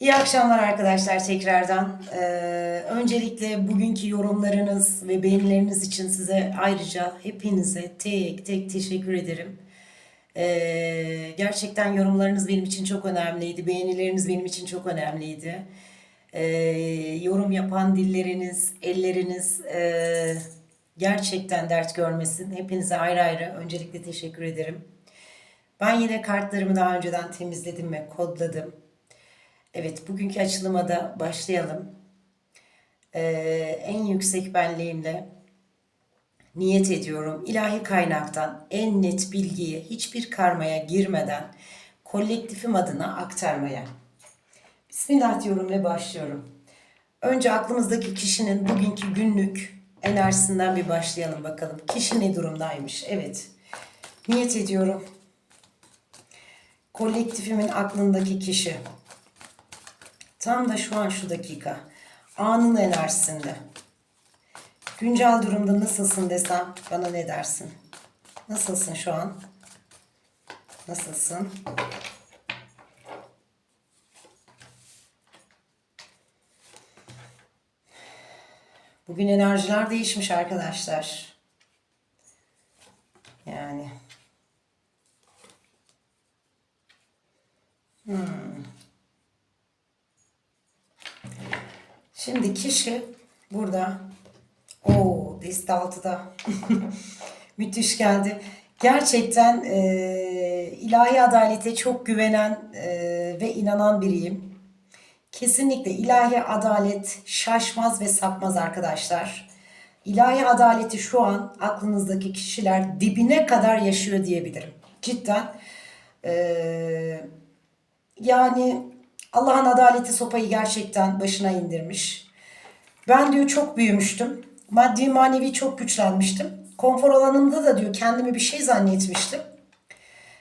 İyi akşamlar arkadaşlar tekrardan. Ee, öncelikle bugünkü yorumlarınız ve beğenileriniz için size ayrıca hepinize tek tek teşekkür ederim. Ee, gerçekten yorumlarınız benim için çok önemliydi. Beğenileriniz benim için çok önemliydi. Ee, yorum yapan dilleriniz, elleriniz e, gerçekten dert görmesin. Hepinize ayrı ayrı öncelikle teşekkür ederim. Ben yine kartlarımı daha önceden temizledim ve kodladım. Evet, bugünkü açılıma da başlayalım. Ee, en yüksek benliğimle niyet ediyorum. ilahi kaynaktan en net bilgiyi hiçbir karmaya girmeden kolektifim adına aktarmaya. Bismillah diyorum ve başlıyorum. Önce aklımızdaki kişinin bugünkü günlük enerjisinden bir başlayalım bakalım. Kişi ne durumdaymış? Evet. Niyet ediyorum. Kolektifimin aklındaki kişi Tam da şu an şu dakika. Anın enerjisinde. Güncel durumda nasılsın desem bana ne dersin? Nasılsın şu an? Nasılsın? Bugün enerjiler değişmiş arkadaşlar. Yani. Şimdi kişi burada o deste altıda müthiş geldi. Gerçekten e, ilahi adalete çok güvenen e, ve inanan biriyim. Kesinlikle ilahi adalet şaşmaz ve sapmaz arkadaşlar. İlahi adaleti şu an aklınızdaki kişiler dibine kadar yaşıyor diyebilirim. Cidden. E, yani Allah'ın adaleti sopayı gerçekten başına indirmiş. Ben diyor çok büyümüştüm. Maddi manevi çok güçlenmiştim. Konfor alanımda da diyor kendimi bir şey zannetmiştim.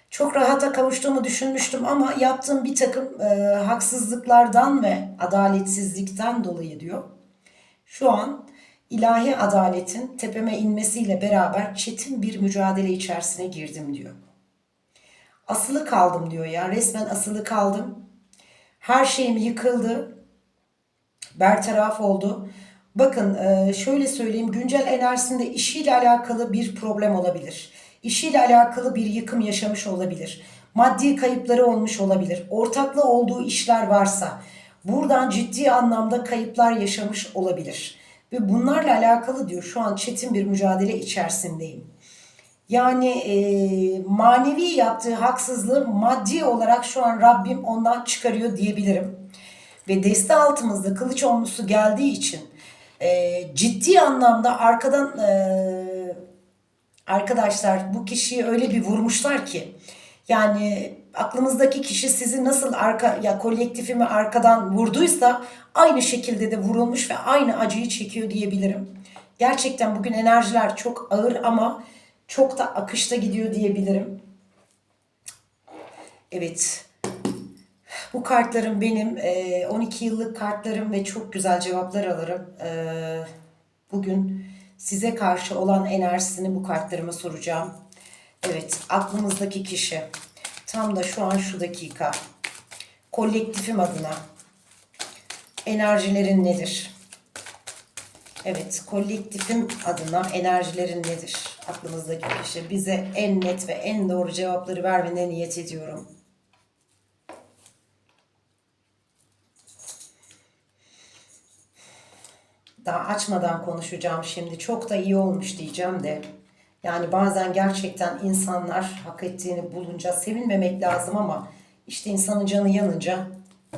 Çok rahata kavuştuğumu düşünmüştüm ama yaptığım bir takım e, haksızlıklardan ve adaletsizlikten dolayı diyor. Şu an ilahi adaletin tepeme inmesiyle beraber çetin bir mücadele içerisine girdim diyor. Asılı kaldım diyor ya resmen asılı kaldım. Her şeyim yıkıldı. Bertaraf oldu. Bakın e, şöyle söyleyeyim güncel enerjisinde işiyle alakalı bir problem olabilir. İşiyle alakalı bir yıkım yaşamış olabilir. Maddi kayıpları olmuş olabilir. Ortaklı olduğu işler varsa buradan ciddi anlamda kayıplar yaşamış olabilir. Ve bunlarla alakalı diyor şu an çetin bir mücadele içerisindeyim. Yani e, manevi yaptığı haksızlığı maddi olarak şu an Rabbim ondan çıkarıyor diyebilirim. Ve deste altımızda kılıç onlusu geldiği için e, ciddi anlamda arkadan e, arkadaşlar bu kişiyi öyle bir vurmuşlar ki yani aklımızdaki kişi sizi nasıl arka ya kolektifimi arkadan vurduysa aynı şekilde de vurulmuş ve aynı acıyı çekiyor diyebilirim. Gerçekten bugün enerjiler çok ağır ama çok da akışta gidiyor diyebilirim. Evet. Bu kartlarım benim 12 yıllık kartlarım ve çok güzel cevaplar alırım. Bugün size karşı olan enerjisini bu kartlarıma soracağım. Evet, aklımızdaki kişi tam da şu an şu dakika kolektifim adına enerjilerin nedir? Evet, kolektifim adına enerjilerin nedir? Aklımızdaki kişi bize en net ve en doğru cevapları vermene niyet ediyorum. Daha açmadan konuşacağım şimdi. Çok da iyi olmuş diyeceğim de. Yani bazen gerçekten insanlar hak ettiğini bulunca sevinmemek lazım ama işte insanın canı yanınca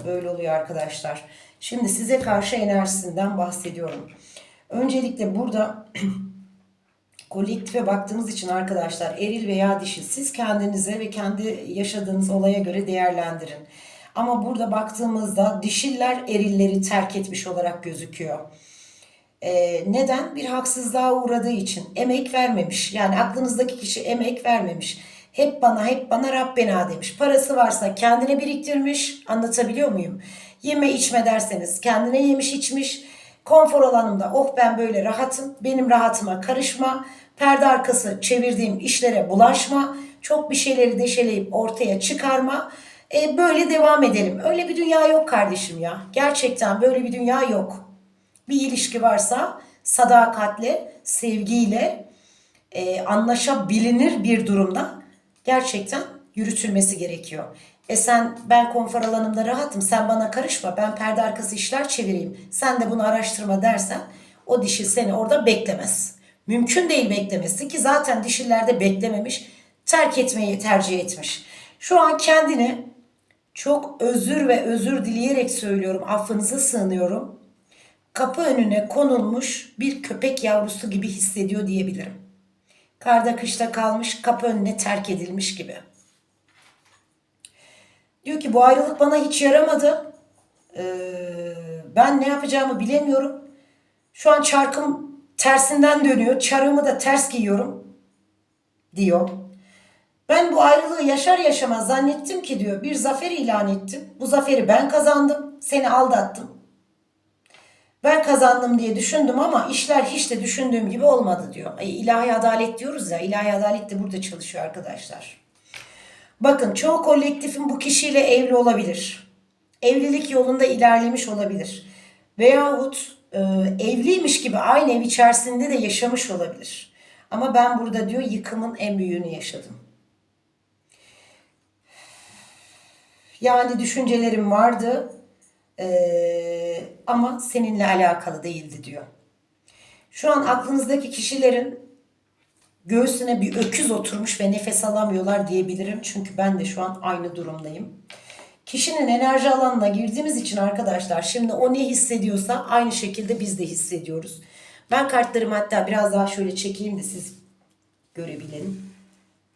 böyle oluyor arkadaşlar. Şimdi size karşı enerjisinden bahsediyorum. Öncelikle burada kolektife baktığımız için arkadaşlar eril veya dişi siz kendinize ve kendi yaşadığınız olaya göre değerlendirin. Ama burada baktığımızda dişiller erilleri terk etmiş olarak gözüküyor. Ee, neden? Bir haksızlığa uğradığı için. Emek vermemiş. Yani aklınızdaki kişi emek vermemiş. Hep bana hep bana Rabbena demiş. Parası varsa kendine biriktirmiş. Anlatabiliyor muyum? Yeme içme derseniz kendine yemiş içmiş. Konfor alanımda oh ben böyle rahatım. Benim rahatıma karışma. Perde arkası çevirdiğim işlere bulaşma. Çok bir şeyleri deşeleyip ortaya çıkarma. E, böyle devam edelim. Öyle bir dünya yok kardeşim ya. Gerçekten böyle bir dünya yok. Bir ilişki varsa sadakatle, sevgiyle, e, anlaşabilinir bir durumda gerçekten yürütülmesi gerekiyor. E sen ben konfor alanımda rahatım sen bana karışma ben perde arkası işler çevireyim sen de bunu araştırma dersen o dişil seni orada beklemez. Mümkün değil beklemesi ki zaten dişillerde beklememiş terk etmeyi tercih etmiş. Şu an kendini çok özür ve özür dileyerek söylüyorum affınıza sığınıyorum. Kapı önüne konulmuş bir köpek yavrusu gibi hissediyor diyebilirim. Karda kışta kalmış kapı önüne terk edilmiş gibi. Diyor ki bu ayrılık bana hiç yaramadı. Ee, ben ne yapacağımı bilemiyorum. Şu an çarkım tersinden dönüyor. Çarığımı da ters giyiyorum. Diyor. Ben bu ayrılığı yaşar yaşamaz zannettim ki diyor bir zafer ilan ettim. Bu zaferi ben kazandım. Seni aldattım. Ben kazandım diye düşündüm ama işler hiç de düşündüğüm gibi olmadı diyor. E, ilahi adalet diyoruz ya. ilahi adalet de burada çalışıyor arkadaşlar. Bakın çoğu kolektifin bu kişiyle evli olabilir. Evlilik yolunda ilerlemiş olabilir. Veyahut e, evliymiş gibi aynı ev içerisinde de yaşamış olabilir. Ama ben burada diyor yıkımın en büyüğünü yaşadım. Yani düşüncelerim vardı ee, ama seninle alakalı değildi diyor. Şu an aklınızdaki kişilerin göğsüne bir öküz oturmuş ve nefes alamıyorlar diyebilirim. Çünkü ben de şu an aynı durumdayım. Kişinin enerji alanına girdiğimiz için arkadaşlar şimdi o ne hissediyorsa aynı şekilde biz de hissediyoruz. Ben kartlarımı hatta biraz daha şöyle çekeyim de siz görebilelim.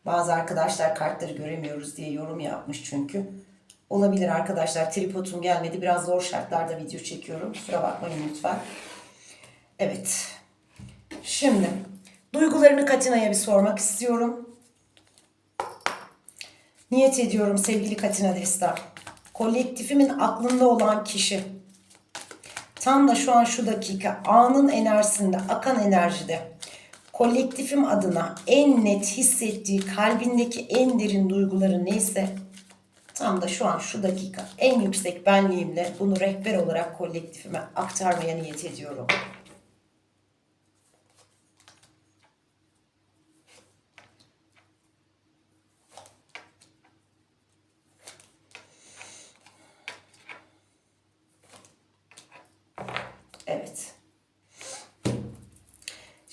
Bazı arkadaşlar kartları göremiyoruz diye yorum yapmış çünkü. Olabilir arkadaşlar. Tripodum gelmedi. Biraz zor şartlarda video çekiyorum. Kusura bakmayın lütfen. Evet. Şimdi duygularını Katina'ya bir sormak istiyorum. Niyet ediyorum sevgili Katina Desta. Kolektifimin aklında olan kişi. Tam da şu an şu dakika anın enerjisinde, akan enerjide kolektifim adına en net hissettiği kalbindeki en derin duyguları neyse Tam da şu an şu dakika en yüksek benliğimle bunu rehber olarak kolektifime aktarmaya niyet ediyorum. Evet.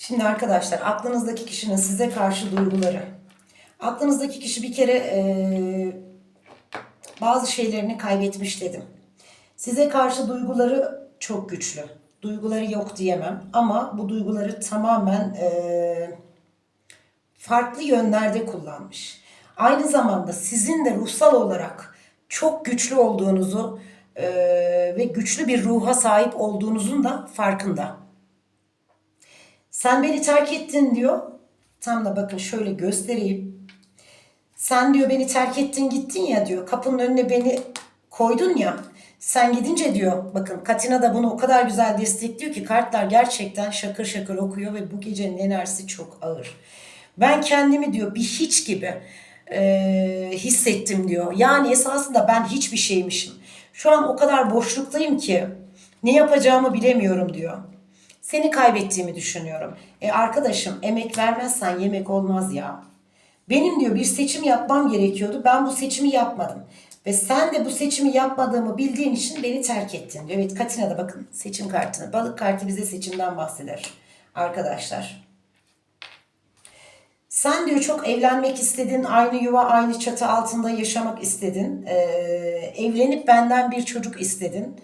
Şimdi arkadaşlar aklınızdaki kişinin size karşı duyguları. Aklınızdaki kişi bir kere ee, bazı şeylerini kaybetmiş dedim. Size karşı duyguları çok güçlü. Duyguları yok diyemem ama bu duyguları tamamen e, farklı yönlerde kullanmış. Aynı zamanda sizin de ruhsal olarak çok güçlü olduğunuzu e, ve güçlü bir ruha sahip olduğunuzun da farkında. Sen beni terk ettin diyor. Tam da bakın şöyle göstereyim. Sen diyor beni terk ettin gittin ya diyor. Kapının önüne beni koydun ya. Sen gidince diyor bakın Katina da bunu o kadar güzel destekliyor ki kartlar gerçekten şakır şakır okuyor ve bu gecenin enerjisi çok ağır. Ben kendimi diyor bir hiç gibi e, hissettim diyor. Yani esasında ben hiçbir şeymişim. Şu an o kadar boşluktayım ki ne yapacağımı bilemiyorum diyor. Seni kaybettiğimi düşünüyorum. E arkadaşım emek vermezsen yemek olmaz ya. Benim diyor bir seçim yapmam gerekiyordu. Ben bu seçimi yapmadım. Ve sen de bu seçimi yapmadığımı bildiğin için beni terk ettin diyor. Evet Katina da bakın seçim kartını. Balık kartı bize seçimden bahseder. Arkadaşlar. Sen diyor çok evlenmek istedin. Aynı yuva aynı çatı altında yaşamak istedin. Ee, evlenip benden bir çocuk istedin.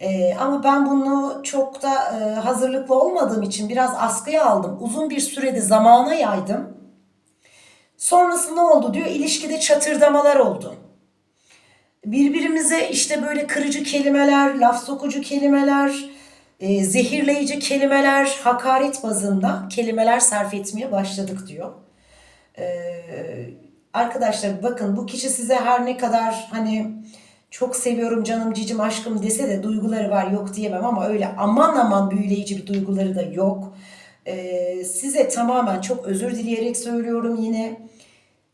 Ee, ama ben bunu çok da e, hazırlıklı olmadığım için biraz askıya aldım. Uzun bir sürede zamana yaydım. Sonrası ne oldu diyor. İlişkide çatırdamalar oldu. Birbirimize işte böyle kırıcı kelimeler, laf sokucu kelimeler, e, zehirleyici kelimeler, hakaret bazında kelimeler sarf etmeye başladık diyor. E, arkadaşlar bakın bu kişi size her ne kadar hani çok seviyorum canım cicim aşkım dese de duyguları var yok diyemem ama öyle aman aman büyüleyici bir duyguları da yok. E, size tamamen çok özür dileyerek söylüyorum yine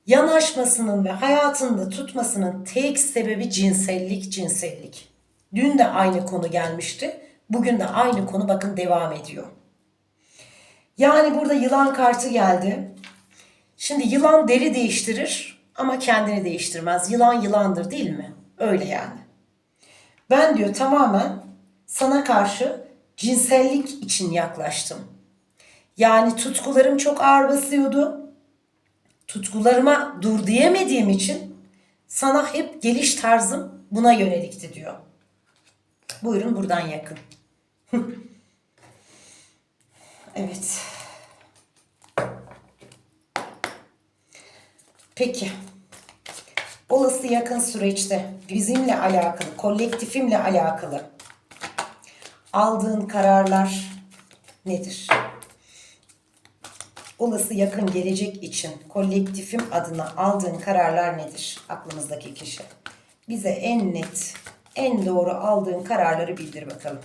Yanaşmasının ve hayatında tutmasının tek sebebi cinsellik, cinsellik. Dün de aynı konu gelmişti. Bugün de aynı konu bakın devam ediyor. Yani burada yılan kartı geldi. Şimdi yılan deri değiştirir ama kendini değiştirmez. Yılan yılandır değil mi? Öyle yani. Ben diyor tamamen sana karşı cinsellik için yaklaştım. Yani tutkularım çok ağır basıyordu. Tutkularıma dur diyemediğim için sana hep geliş tarzım buna yönelikti diyor. Buyurun buradan yakın. evet. Peki. Olası yakın süreçte bizimle alakalı, kolektifimle alakalı aldığın kararlar nedir? Olası yakın gelecek için kolektifim adına aldığın kararlar nedir? Aklımızdaki kişi. Bize en net, en doğru aldığın kararları bildir bakalım.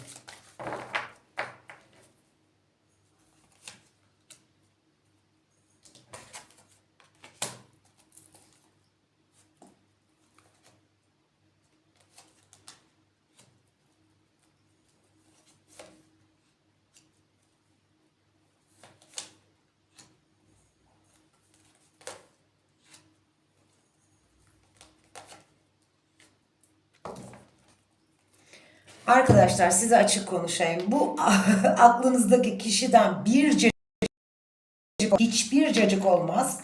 Arkadaşlar size açık konuşayım. Bu aklınızdaki kişiden bir cacık, hiçbir cacık olmaz.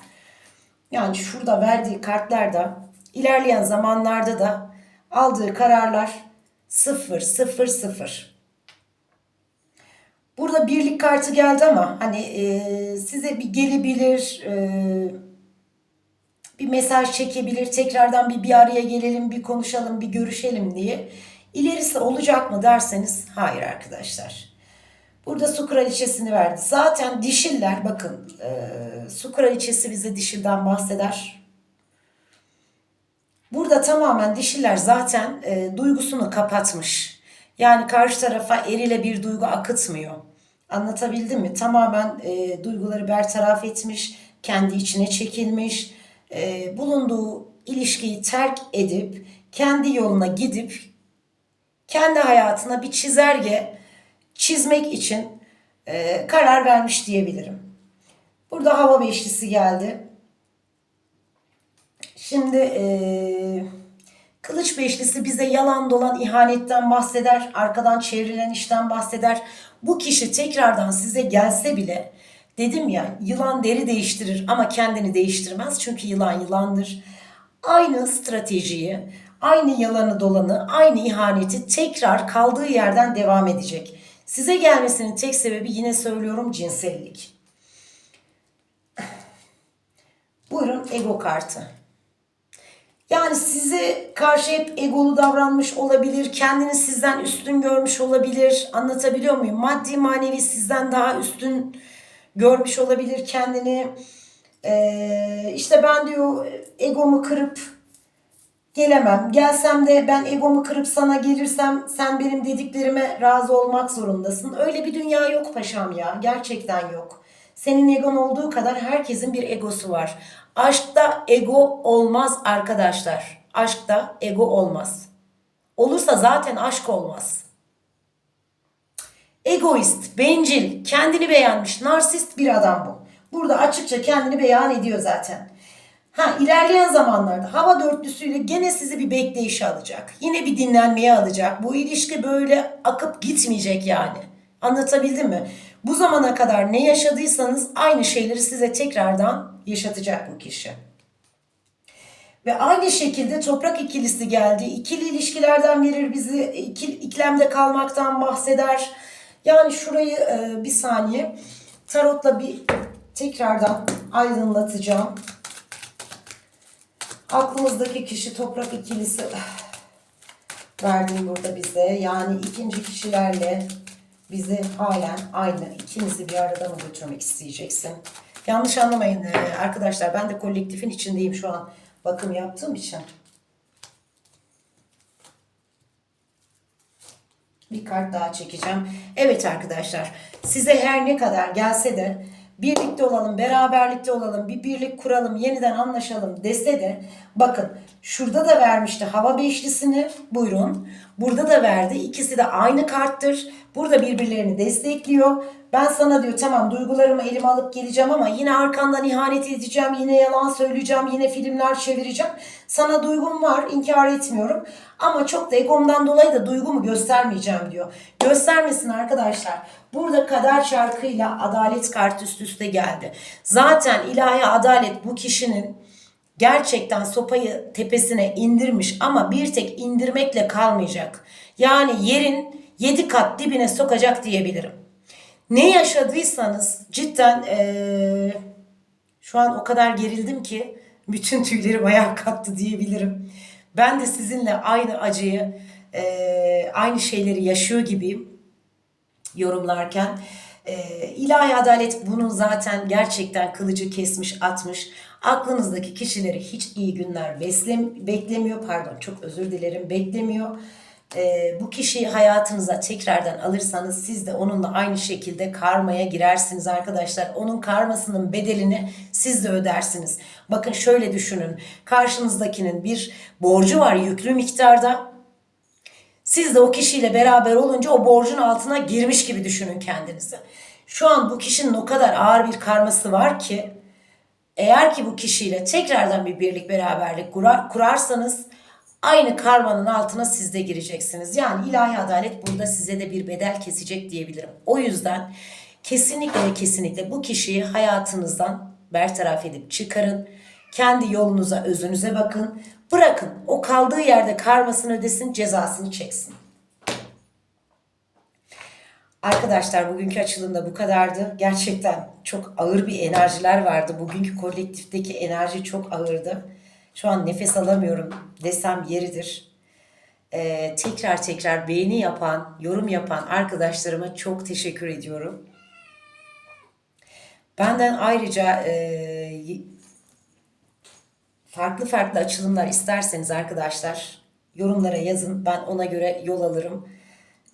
Yani şurada verdiği kartlarda ilerleyen zamanlarda da aldığı kararlar sıfır sıfır sıfır. Burada birlik kartı geldi ama hani e, size bir gelebilir, e, bir mesaj çekebilir, tekrardan bir bir araya gelelim, bir konuşalım, bir görüşelim diye. İlerisi olacak mı derseniz hayır arkadaşlar. Burada su kraliçesini verdi. Zaten dişiller bakın e, su kraliçesi bize dişilden bahseder. Burada tamamen dişiller zaten e, duygusunu kapatmış. Yani karşı tarafa erile bir duygu akıtmıyor. Anlatabildim mi? Tamamen e, duyguları bertaraf etmiş, kendi içine çekilmiş, e, bulunduğu ilişkiyi terk edip kendi yoluna gidip kendi hayatına bir çizelge çizmek için e, karar vermiş diyebilirim. Burada hava beşlisi geldi. Şimdi e, kılıç beşlisi bize yalan dolan ihanetten bahseder, arkadan çevrilen işten bahseder. Bu kişi tekrardan size gelse bile dedim ya yılan deri değiştirir ama kendini değiştirmez çünkü yılan yılandır. Aynı stratejiyi, aynı yalanı dolanı, aynı ihaneti tekrar kaldığı yerden devam edecek. Size gelmesinin tek sebebi yine söylüyorum cinsellik. Buyurun ego kartı. Yani size karşı hep egolu davranmış olabilir, kendini sizden üstün görmüş olabilir. Anlatabiliyor muyum? Maddi manevi sizden daha üstün görmüş olabilir kendini. Ee, işte ben diyor egomu kırıp gelemem. Gelsem de ben egomu kırıp sana gelirsem sen benim dediklerime razı olmak zorundasın. Öyle bir dünya yok paşam ya. Gerçekten yok. Senin egon olduğu kadar herkesin bir egosu var. Aşkta ego olmaz arkadaşlar. Aşkta ego olmaz. Olursa zaten aşk olmaz. Egoist, bencil, kendini beğenmiş, narsist bir adam bu. Burada açıkça kendini beyan ediyor zaten. Ha ilerleyen zamanlarda hava dörtlüsüyle gene sizi bir bekleyişe alacak. Yine bir dinlenmeye alacak. Bu ilişki böyle akıp gitmeyecek yani. Anlatabildim mi? Bu zamana kadar ne yaşadıysanız aynı şeyleri size tekrardan yaşatacak bu kişi. Ve aynı şekilde toprak ikilisi geldi. İkili ilişkilerden verir bizi. İkil, iklemde kalmaktan bahseder. Yani şurayı e, bir saniye tarotla bir tekrardan aydınlatacağım. Aklımızdaki kişi toprak ikilisi verdiğim burada bize. Yani ikinci kişilerle bizi halen aynı ikinizi bir arada mı götürmek isteyeceksin? Yanlış anlamayın ee, arkadaşlar. Ben de kolektifin içindeyim şu an bakım yaptığım için. Bir kart daha çekeceğim. Evet arkadaşlar size her ne kadar gelse de birlikte olalım, beraberlikte olalım, bir birlik kuralım, yeniden anlaşalım dese de bakın şurada da vermişti hava beşlisini buyurun. Burada da verdi. İkisi de aynı karttır. Burada birbirlerini destekliyor. Ben sana diyor tamam duygularımı elime alıp geleceğim ama yine arkandan ihanet edeceğim, yine yalan söyleyeceğim, yine filmler çevireceğim. Sana duygum var, inkar etmiyorum. Ama çok da egomdan dolayı da duygumu göstermeyeceğim diyor. Göstermesin arkadaşlar. Burada kader çarkıyla adalet kartı üst üste geldi. Zaten ilahi adalet bu kişinin gerçekten sopayı tepesine indirmiş ama bir tek indirmekle kalmayacak. Yani yerin yedi kat dibine sokacak diyebilirim. Ne yaşadıysanız cidden eee, şu an o kadar gerildim ki bütün tüyleri bayağı kattı diyebilirim. Ben de sizinle aynı acıyı, eee, aynı şeyleri yaşıyor gibiyim yorumlarken. Eee ilahi adalet bunun zaten gerçekten kılıcı kesmiş atmış. Aklınızdaki kişileri hiç iyi günler beslem beklemiyor. Pardon çok özür dilerim beklemiyor. Eee, bu kişiyi hayatınıza tekrardan alırsanız siz de onunla aynı şekilde karmaya girersiniz arkadaşlar. Onun karmasının bedelini siz de ödersiniz. Bakın şöyle düşünün. Karşınızdakinin bir borcu var yüklü miktarda. Siz de o kişiyle beraber olunca o borcun altına girmiş gibi düşünün kendinizi. Şu an bu kişinin o kadar ağır bir karması var ki eğer ki bu kişiyle tekrardan bir birlik beraberlik kurar, kurarsanız aynı karmanın altına siz de gireceksiniz. Yani ilahi adalet burada size de bir bedel kesecek diyebilirim. O yüzden kesinlikle ve kesinlikle bu kişiyi hayatınızdan bertaraf edip çıkarın. Kendi yolunuza, özünüze bakın. Bırakın o kaldığı yerde karmasını ödesin, cezasını çeksin. Arkadaşlar bugünkü açılımda bu kadardı. Gerçekten çok ağır bir enerjiler vardı. Bugünkü kolektifteki enerji çok ağırdı. Şu an nefes alamıyorum desem yeridir. Ee, tekrar tekrar beğeni yapan, yorum yapan arkadaşlarıma çok teşekkür ediyorum. Benden ayrıca e, farklı farklı açılımlar isterseniz arkadaşlar yorumlara yazın. Ben ona göre yol alırım.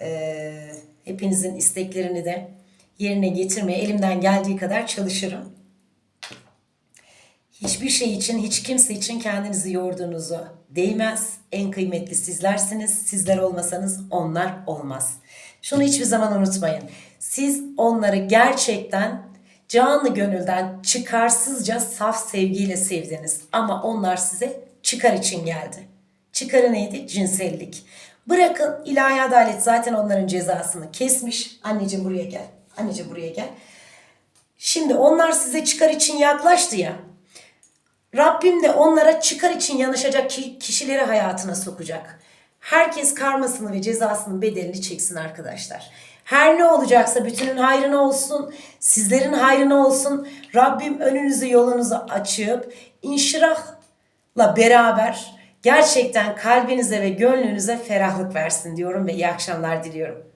Ee, hepinizin isteklerini de yerine getirmeye elimden geldiği kadar çalışırım. Hiçbir şey için, hiç kimse için kendinizi yorduğunuzu değmez. En kıymetli sizlersiniz. Sizler olmasanız onlar olmaz. Şunu hiçbir zaman unutmayın. Siz onları gerçekten canlı gönülden çıkarsızca saf sevgiyle sevdiniz. Ama onlar size çıkar için geldi. Çıkarı neydi? Cinsellik. Bırakın ilahi adalet zaten onların cezasını kesmiş. Anneciğim buraya gel. Anneciğim buraya gel. Şimdi onlar size çıkar için yaklaştı ya. Rabbim de onlara çıkar için yanaşacak ki- kişileri hayatına sokacak. Herkes karmasını ve cezasının bedelini çeksin arkadaşlar. Her ne olacaksa bütünün hayrına olsun, sizlerin hayrına olsun. Rabbim önünüzü yolunuzu açıp inşirahla beraber gerçekten kalbinize ve gönlünüze ferahlık versin diyorum ve iyi akşamlar diliyorum.